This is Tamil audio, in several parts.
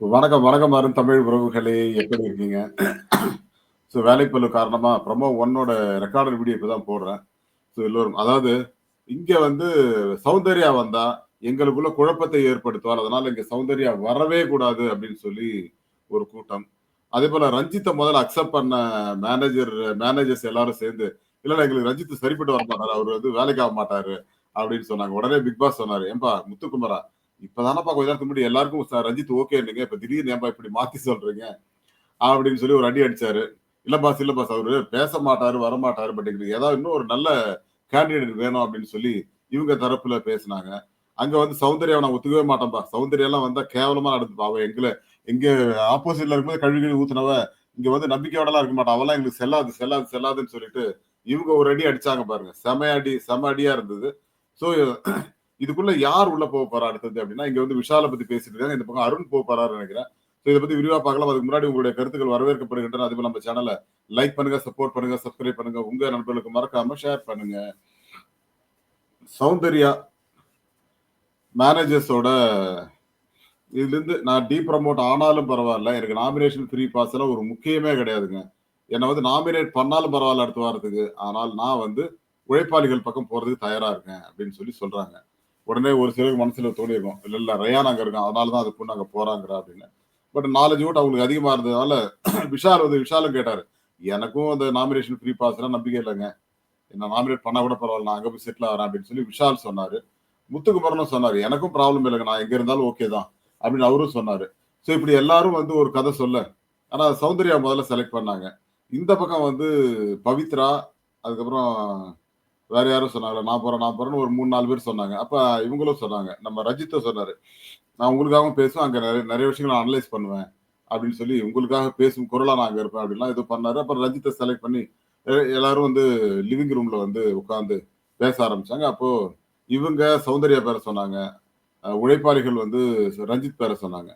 வணக்கம், வணக்கம் அருண் தமிழ் உறவுகளே! எப்படி இருக்கீங்க? ஸோ வேலைப்பளு காரணமா ப்ரமோ ஒன்னோட ரெக்கார்டர் வீடியோ தான் போடுறேன். ஸோ எல்லோரும் அதாவது இங்க வந்து சௌந்தர்யா வந்தா எங்களுக்குள்ள குழப்பத்தை ஏற்படுத்துவார். அதனால இங்க சௌந்தர்யா வரவே கூடாது அப்படின்னு சொல்லி ஒரு கூட்டம். அதே போல ரஞ்சித்தை முதல்ல அக்செப்ட் பண்ண மேனேஜர் மேனேஜர்ஸ் எல்லாரும் சேர்ந்து, இல்லைன்னா எங்களுக்கு ரஞ்சித் சரிப்பட்டு வர மாட்டார் அவர் வந்து வேலைக்கு ஆக மாட்டாரு அப்படின்னு சொன்னாங்க. உடனே பிக் பாஸ் சொன்னாரு, "ஏம்பா முத்துக்குமரா, இப்பதானப்பா கொஞ்ச நேரத்துக்கு முன்னாடி எல்லாருக்கும் ரஞ்சித் ஓகேன்னுங்க இப்ப திடீர்னு ஏன்பா இப்படி மாத்தி சொல்றீங்க?" அப்படின்னு சொல்லி ஒரு அடி அடிச்சாரு. "இல்ல பாஸ், இல்ல பாஸ் அவரு பேச மாட்டாரு, வரமாட்டாரு. பட் எங்களுக்கு ஏதாவது இன்னும் ஒரு நல்ல கேண்டிடேட் வேணும்." அப்படின்னு சொல்லி இவங்க தரப்புல பேசினாங்க அங்க வந்து சௌந்தர்யாவ நான் ஒத்துக்கவே மாட்டேன்பா. சௌந்தர்யாலாம் வந்தா கேவலமா நடந்துப்பா. அவ எங்களை எங்க ஆப்போசிட்ல இருக்கும்போது கழுவி கழுவி ஊத்துனவ, இங்க வந்து நம்பிக்கையோடலாம் இருக்க மாட்டா. அவெல்லாம் எங்களுக்கு செல்லாது, செல்லாது, செல்லாதுன்னு சொல்லிட்டு இவங்க ஒரு அடி அடிச்சாங்க பாருங்க. செம அடி, செம அடியா இருந்தது. ஸோ இதுக்குள்ள யார் உள்ள போக போறா அடுத்தது அப்படின்னா, இங்க வந்து விஷால பத்தி பேசிட்டு இருக்காங்க. இந்த பக்கம் அருண் போக போறாரு நினைக்கிறேன். ஸோ இதை பத்தி விரிவா பார்க்கலாம். அதுக்கு முன்னாடி உங்களுடைய கருத்துக்கள் வரவேற்கப்படுகின்றன. அதேபோல நம்ம சேனலை லைக் பண்ணுங்க, சப்போர்ட் பண்ணுங்க, சப்ஸ்கிரைப் பண்ணுங்க. உங்க நண்பர்களுக்கு மறக்காம ஷேர் பண்ணுங்க. சௌந்தர்யா மேனேஜர்ஸோட இதுலேருந்து நான் டீ ப்ரமோட் ஆனாலும் பரவாயில்ல எனக்கு நாமினேஷன் ஃப்ரீ பாஸ்லாம் ஒரு முக்கியமே கிடையாதுங்க. என்னை வந்து நாமினேட் பண்ணாலும் பரவாயில்ல அடுத்த வாரத்துக்கு. ஆனால் நான் வந்து உழைப்பாளிகள் பக்கம் போறதுக்கு தயாரா இருக்கேன் அப்படின்னு சொல்லி சொல்றாங்க. உடனே ஒரு சிலருக்கு மனசுல தோணியிருக்கும். இல்ல இல்ல ரயான் அங்க இருக்கான். அதனால தான் அந்த பொண்ணு அங்க போறாங்கிறா அப்படின்னு. பட் நாலேஜ் ஓட்டு அவங்களுக்கு அதிகமா இருந்ததுனால விஷால் வந்து விஷாலும் கேட்டாரு. எனக்கும் அந்த நாமினேஷன் ஃப்ரீ பாஸ்லாம் நம்பிக்கை இல்லைங்க என்ன நாமினேட் பண்ணால் கூட பரவாயில்ல நான் அங்க போய் செட்டில் ஆகிறேன் அப்படின்னு சொல்லி விஷால் சொன்னாரு. முத்துக்குமரனும் சொன்னாரு. எனக்கும் ப்ராப்ளம் இல்லைங்க நான் எங்க இருந்தாலும் ஓகே தான். அப்படின்னு அவரும் சொன்னாரு. ஸோ இப்படி எல்லாரும் வந்து ஒரு கதை சொல்ல, ஆனா சௌந்தர்யா முதல்ல செலக்ட் பண்ணாங்க. இந்த பக்கம் வந்து பவித்ரா, அதுக்கப்புறம் வேற யாரும் சொன்னாங்க நான் போறேன், நான் போறேன்னு ஒரு 3, 4 பேர் சொன்னாங்க. அப்ப இவங்களும் சொன்னாங்க. நம்ம ரஜித்தை சொன்னாரு. நான் உங்களுக்காகவும் பேசுவேன். அங்க நிறைய நிறைய விஷயங்கள் நான் அனலைஸ் பண்ணுவேன். அப்படின்னு சொல்லி உங்களுக்காக பேசும் குரலா நான் அங்க இருப்பேன் அப்படின்லாம் இது பண்ணாரு. அப்புறம் ரஜித்தை செலக்ட் பண்ணி எல்லாரும் வந்து லிவிங் ரூம்ல வந்து உட்காந்து பேச ஆரம்பிச்சாங்க. அப்போ இவங்க சௌந்தர்யா பேர சொன்னாங்க. உழைப்பாளிகள் வந்து ரஞ்சித் பேர சொன்னாங்க.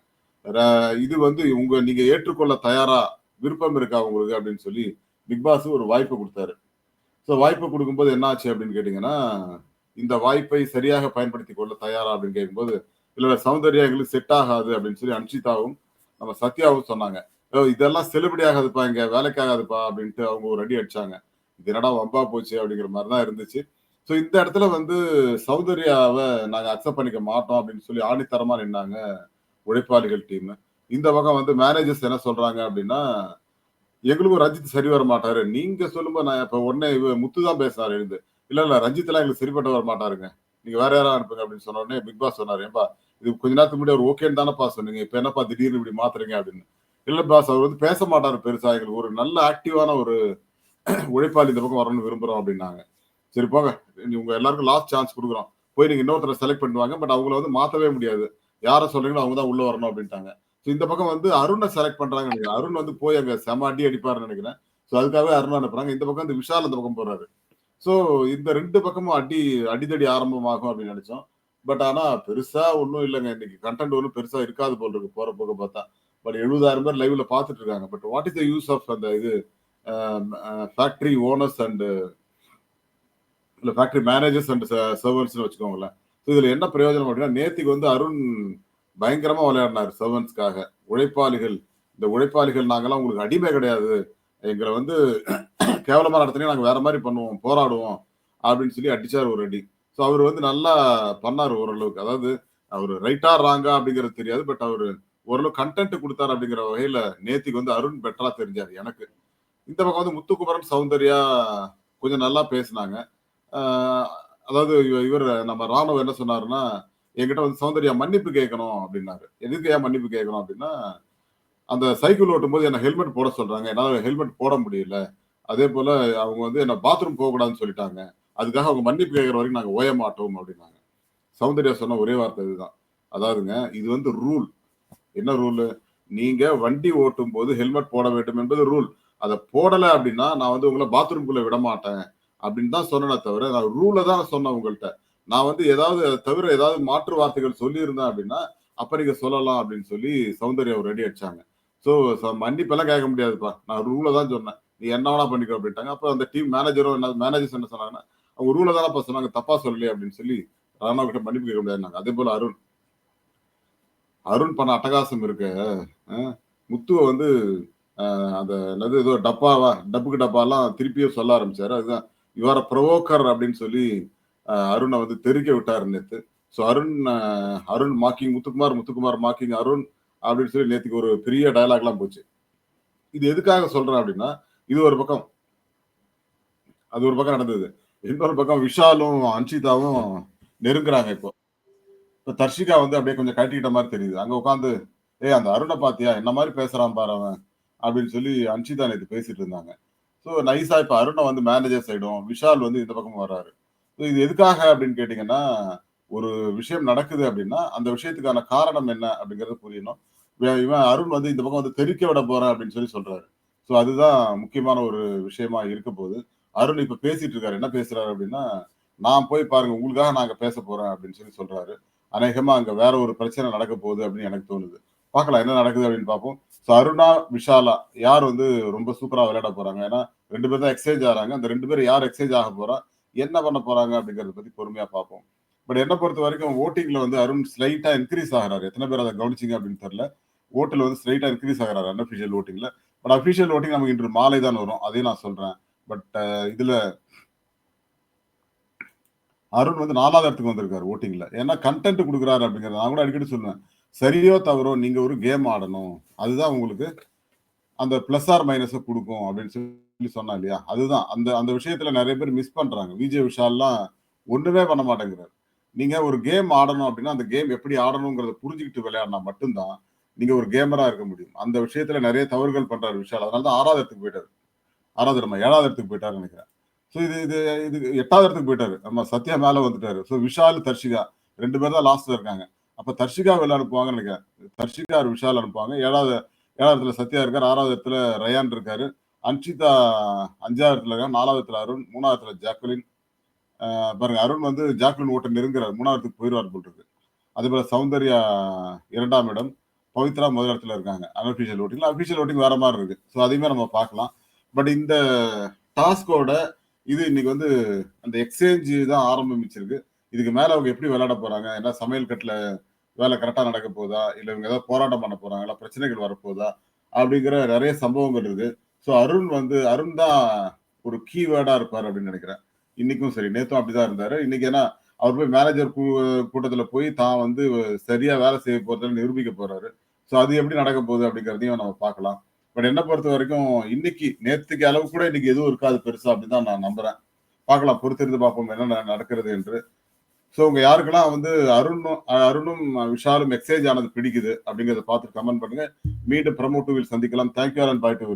ர இது வந்து உங்க நீங்க ஏற்றுக்கொள்ள தயாரா விருப்பம் இருக்கா உங்களுக்கு அப்படின்னு சொல்லி பிக் பாஸ் ஒரு வாய்ப்பு கொடுத்தாரு ஸோ வாய்ப்பு கொடுக்கும்போது என்ன ஆச்சு அப்படின்னு கேட்டீங்கன்னா, இந்த வாய்ப்பை சரியாக பயன்படுத்தி கொள்ள தயாரா அப்படின்னு கேட்கும்போது, இல்லை சௌந்தர்யா எங்களுக்கு செட் ஆகாது அப்படின்னு சொல்லி அன்ஷிதாவும், நம்ம சத்யாவும் சொன்னாங்க. இதெல்லாம் செல்லுபடி ஆகாதுப்பா இங்க. வேலைக்கு ஆகாதுப்பா" அப்படின்ட்டு அவங்க ஒரு அடி அடிச்சாங்க. இது என்னடா வம்பா போச்சு அப்படிங்கிற மாதிரி தான் இருந்துச்சு. ஸோ இந்த இடத்துல வந்து சௌந்தர்யாவை நாங்கள் அக்செப்ட் பண்ணிக்க மாட்டோம் அப்படின்னு சொல்லி ஆணித்தரமாக நின்னாங்க உழைப்பாளிகள் டீம். இந்த பக்கம் வந்து மேனேஜர்ஸ் என்ன சொல்றாங்க அப்படின்னா, எங்களுக்கும் ரஞ்சித் சரி வர மாட்டாரு. நீங்க சொல்லும்போது நான் இப்ப உடனே முத்து தான் பேசினாரு எழுந்து. இல்ல இல்ல எல்லாம் எங்களுக்கு சரிப்பட்டு வர மாட்டாருங்க. நீங்க வேற யாராவது அனுப்புங்க அப்படின்னு சொன்ன உடனே பிக் பாஸ் சொன்னாரு. ஏன்பா இது கொஞ்ச நேரத்துக்கு முன்னாடி அவர் ஓகேன்னு தானேப்பா சொன்னீங்க. இப்ப என்னப்பா திடீர்னு இப்படி மாத்துறீங்க?" அப்படின்னு. "இல்ல பாஸ் அவர் வந்து பேச மாட்டாரு பெருசா. எங்களுக்கு ஒரு நல்ல ஆக்டிவான ஒரு உழைப்பாளி இந்த பக்கம் வரணும்னு விரும்புறோம்" அப்படின்னாங்க. சரி போங்க. உங்க எல்லாருக்கும் லாஸ்ட் சான்ஸ் கொடுக்குறோம் போய் நீங்க இன்னொருத்தரை செலக்ட் பண்ணுவாங்க பட் அவங்கள வந்து மாத்தவே முடியாது. யாரை சொல்றீங்களோ அவங்க தான் உள்ள வரணும் அப்படின்ட்டாங்க. ஸோ இந்த பக்கம் வந்து அருணை செலக்ட் பண்றாங்க நினைக்கிறேன். அருண் வந்து போய் அங்க செம அடி அடிப்பாருன்னு நினைக்கிறேன். ஸோ அதுக்காகவே அருண அனுப்புறாங்க. இந்த பக்கம் வந்து விஷால் அந்த பக்கம் போறாரு. ஸோ இந்த ரெண்டு பக்கமும் அடி அடிதடி ஆரம்பமாகும் அப்படின்னு நினைச்சோம் பட் ஆனா பெருசா ஒன்றும் இல்லைங்க இன்னைக்கு கன்டென்ட் ஒன்றும் பெருசா இருக்காது போல் இருக்கு போற போக பார்த்தா. பட் 70,000 பேர் லைவ்ல பார்த்துட்டு இருக்காங்க. But what is the use of அந்த இது ஃபேக்டரி ஓனர்ஸ் அண்டு இல்லை ஃபேக்டரி மேனேஜர்ஸ் அண்ட் ச வச்சுக்கோங்களேன். ஸோ இதில் என்ன பிரயோஜனம் அப்படின்னா, நேத்திக்கு வந்து அருண் பயங்கரமா விளையாடினாரு சர்வன்ஸ்க்காக உழைப்பாளிகள் இந்த உழைப்பாளிகள் நாங்கெல்லாம் உங்களுக்கு அடிமை கிடையாது. எங்களை வந்து கேவலமா நடத்தினே நாங்க வேற மாதிரி பண்ணுவோம். போராடுவோம். அப்படின்னு சொல்லி அடிச்சார் ஒரு அடி. ஸோ அவர் வந்து நல்லா பண்ணார் ஓரளவுக்கு. அதாவது அவர் ரைட்டா, ராங்கா அப்படிங்கிறது தெரியாது. பட் அவர் ஓரளவு கண்டென்ட் கொடுத்தார் அப்படிங்கிற வகையில நேத்திக்கு வந்து அருண் பெட்டரா தெரிஞ்சார் எனக்கு. இந்த பக்கம் வந்து முத்துக்குமரன், சௌந்தர்யா கொஞ்சம் நல்லா பேசினாங்க அதாவது இவர் நம்ம ராணுவ என்ன சொன்னாருன்னா, என்கிட்ட வந்து சௌந்தர்யா மன்னிப்பு கேட்கணும் அப்படின்னாரு. எதுக்கு ஏன் மன்னிப்பு கேட்கணும் அப்படின்னா, அந்த சைக்கிள் ஓட்டும்போது என்ன ஹெல்மெட் போட சொல்றாங்க. என்னால் ஹெல்மெட் போட முடியல. அதே போல அவங்க வந்து என்ன பாத்ரூம் போகக்கூடாதுன்னு சொல்லிட்டாங்க. அதுக்காக அவங்க மன்னிப்பு கேட்குற வரைக்கும் நாங்கள் ஓய மாட்டோம் அப்படின்னாங்க. சௌந்தர்யா சொன்ன ஒரே வார்த்தை இதுதான். அதாவதுங்க இது வந்து ரூல். என்ன ரூலு? நீங்க வண்டி ஓட்டும்போது ஹெல்மெட் போட வேண்டும் என்பது ரூல். அதை போடலை அப்படின்னா, நான் வந்து உங்களை பாத்ரூம்குள்ள விடமாட்டேன். அப்படின்னு தான் சொன்னேனே தவிர, நான் ரூலை தான் சொன்னேன் உங்கள்கிட்ட நான் வந்து ஏதாவது தவிர ஏதாவது மாற்று வார்த்தைகள் சொல்லியிருந்தேன் அப்படின்னா, அப்ப நீங்க சொல்லலாம் அப்படின்னு சொல்லி சௌந்தர்யா ஒரு அடி அடிச்சாங்க. ஸோ மன்னிப்பெல்லாம் கேட்க முடியாதுப்பா. நான் ரூலை தான் சொன்னேன். நீ என்ன வேணா பண்ணிக்கோ அப்படின்ட்டாங்க. அப்போ அந்த டீம் மேனேஜரும் என்ன மேனேஜர்ஸ் என்ன சொன்னாங்கன்னா, அவங்க ரூலை தானப்பா சொன்னாங்க. தப்பா சொல்லலையே அப்படின்னு சொல்லி ராணா கிட்ட மன்னிப்பு கேட்க முடியாதுனாங்க அதே போல அருண். அருண் பண்ண அட்டகாசம் இருக்க முத்துவை வந்து அந்த என்னது ஏதோ டப்பாவா டப்புக்கு டப்பாலாம் திருப்பியும் சொல்ல ஆரம்பிச்சாரு அதுதான் இவர ப்ரொவோக்கர் அப்படின்னு சொல்லி அருணை வந்து தெறிக்க விட்டாரு நேத்து. So Arun Arun mocking Muthukumar Muthukumar mocking Arun அப்படின்னு சொல்லி நேத்துக்கு ஒரு பெரிய டயலாக்லாம் போச்சு. இது எதுக்காக சொல்றேன் அப்படின்னா இது ஒரு பக்கம். அது ஒரு பக்கம் நடந்தது. இன்னொரு பக்கம் விஷாலும் அன்ஷிதாவும் நெருங்குறாங்க இப்போ. இப்போ தர்ஷிகா வந்து அப்படியே கொஞ்சம் கட்டிக்கிட்ட மாதிரி தெரியுது. அங்கே உட்காந்து ஏய் அந்த அருணை பாத்தியா? என்ன மாதிரி பேசுறான் பாரு அவன்? அப்படின்னு சொல்லி அன்ஷிதா நேற்று பேசிட்டு இருந்தாங்க. ஸோ நைஸா இப்போ அருணை வந்து மேனேஜர் சைடும் விஷால் வந்து இந்த பக்கம் வர்றாரு. இது எதுக்காக அப்படின்னு கேட்டிங்கன்னா ஒரு விஷயம் நடக்குது அப்படின்னா அந்த விஷயத்துக்கான காரணம் என்ன அப்படிங்கறது புரியணும். இவன் அருண் வந்து இந்த பக்கம் வந்து தெறிக்க விட போறேன் அப்படின்னு சொல்லி சொல்றாரு. ஸோ அதுதான் முக்கியமான ஒரு விஷயமா இருக்க போகுது. அருண் இப்ப பேசிட்டு இருக்காரு. என்ன பேசுறாரு அப்படின்னா நான் போய் பாருங்க உங்களுக்காக நாங்க பேச போறேன் அப்படின்னு சொல்லி சொல்றாரு. அநேகமா அங்க வேற ஒரு பிரச்சனை நடக்க போகுது அப்படின்னு எனக்கு தோணுது. பார்க்கலாம் என்ன நடக்குது அப்படின்னு பார்ப்போம். ஸோ அருணா விஷாலா யார் வந்து ரொம்ப சூப்பரா விளையாட போறாங்க? ஏன்னா ரெண்டு பேர் தான் எக்ஸ்சேஞ்ச் ஆறாங்க அந்த ரெண்டு பேரும் யார் எக்ஸ்சேஞ்ச் ஆக போறா? என்ன பண்ண போறாங்க அப்படிங்கறத பத்தி பொறுமையா பார்ப்போம். பட் என்ன பொறுத்த வரைக்கும் ஓட்டிங்ல வந்து அருண் ஸ்லைட்டா இன்க்ரீஸ் ஆகிறாரு. எத்தனை பேர் அதை கவனிச்சிங்க அப்படின்னு தெரியல. ஓட்டில் வந்து ஸ்லைட்டா இன்க்ரீஸ் ஆகிறாரு அன்அஃபிஷியல் ஓட்டிங்ல பட் அஃபிஷியல் ஓட்டிங் நமக்கு இன்று மாலை தான் வரும். அதையும் நான் சொல்றேன். பட் இதுல அருண் வந்து நாலாவது இடத்துக்கு வந்திருக்காரு ஓட்டிங்ல ஏன்னா கண்டென்ட் கொடுக்குறாரு அப்படிங்கிறத நான் கூட அடிக்கடி சொல்லுவேன். சரியோ தவறோ நீங்க ஒரு கேம் ஆடணும். அதுதான் உங்களுக்கு அந்த பிளஸ் ஆர் மைனஸை கொடுக்கும் அப்படின்னு சொல்லி சொன்னா இல்லையா? அதுதான். அந்த அந்த விஷயத்துல நிறைய பேர் மிஸ் பண்றாங்க. விஜய் விஷால்லாம் ஒண்ணுமே பண்ண மாட்டேங்கிறார். நீங்க ஒரு கேம் ஆடணும் அப்படின்னா அந்த கேம் எப்படி ஆடணுங்கிறத புரிஞ்சுக்கிட்டு விளையாடினா மட்டும்தான் நீங்க ஒரு கேமரா இருக்க முடியும். அந்த விஷயத்துல நிறைய தவறுகள் பண்றாரு விஷால். அதனால தான் ஆறாவது இடத்துக்கு போயிட்டாரு. ஆறாவது நம்ம ஏழாவது இடத்துக்கு போயிட்டாருன்னு நினைக்கிறேன். ஸோ இது இது இது எட்டாவது இடத்துக்கு போயிட்டாரு. நம்ம சத்யா மேல வந்துட்டாரு. ஸோ விஷால் தர்ஷிகா ரெண்டு பேர் தான் லாஸ்ட்ல இருக்காங்க. அப்ப தர்ஷிகா வெளில அனுப்புவாங்கன்னு நினைக்கிறேன். தர்ஷிகா விஷால் அனுப்புவாங்க. ஏழாவது ஏழாவது இடத்துல சத்யா இருக்காரு ஆறாவது இடத்துல ரயான் இருக்காரு. அன்ஷிதா அஞ்சாவது இடத்துல இருக்காரு நாலாவது இடத்துல அருண் மூணாவது இடத்துல ஜாக்குலின் பாருங்க அருண் வந்து ஜாக்குலின் ஓட்ட நெருங்குறார் மூணாவது இடத்துக்கு போயிடுவார் போல் இருக்கு. அதே போல சௌந்தர்யா இரண்டாம் இடம் பவித்ரா முதல் இடத்துல இருக்காங்க அன்அஃபிஷியல் ஓட்டிங் அஃபிஷியல் ஓட்டிங் வேற மாதிரி இருக்கு. ஸோ அதையுமே நம்ம பார்க்கலாம். பட் இந்த டாஸ்கோட இது இன்னைக்கு வந்து அந்த எக்ஸ்சேஞ்சு தான் ஆரம்பிச்சிருக்கு. இதுக்கு மேல அவங்க எப்படி விளையாட போறாங்க ஏன்னா சமையல் கட்டில் வேலை கரெக்டா நடக்க போதா இல்ல இவங்க ஏதாவது போராட்டம் பண்ண போறாங்களா? பிரச்சனைகள் வரப்போதா அப்படிங்கிற நிறைய சம்பவங்கள் இருக்கு. ஸோ அருண் வந்து அருண் தான் ஒரு கீவேர்டா இருப்பார் அப்படின்னு நினைக்கிறேன். இன்னைக்கும் சரி நேத்தும் அப்படிதான் இருந்தாரு. இன்னைக்கு ஏன்னா அவர் போய் மேனேஜர் கூட்டத்துல போய் தான் வந்து சரியா வேலை செய்ய போறதுல நிரூபிக்க போறாரு. ஸோ அது எப்படி நடக்க போகுது அப்படிங்கிறதையும் நம்ம பார்க்கலாம். பட் என்ன பொறுத்த வரைக்கும் இன்னைக்கு நேத்துக்கு அளவு கூட இன்னைக்கு எதுவும் இருக்காது பெருசா அப்படின்னு தான் நான் நம்புறேன். பார்க்கலாம் பொறுத்திருந்து பார்ப்போம் என்ன நடக்கிறது என்று. ஸோ உங்க யாருக்கெல்லாம் வந்து அருணும் அருணும் விஷாலும் எக்ஸேஜ் ஆனது பிடிக்குது அப்படிங்கறத பார்த்து கமெண்ட் பண்ணுங்க. மீண்டும் ப்ரமோட்டிவில் சந்திக்கலாம். Thank you and bye to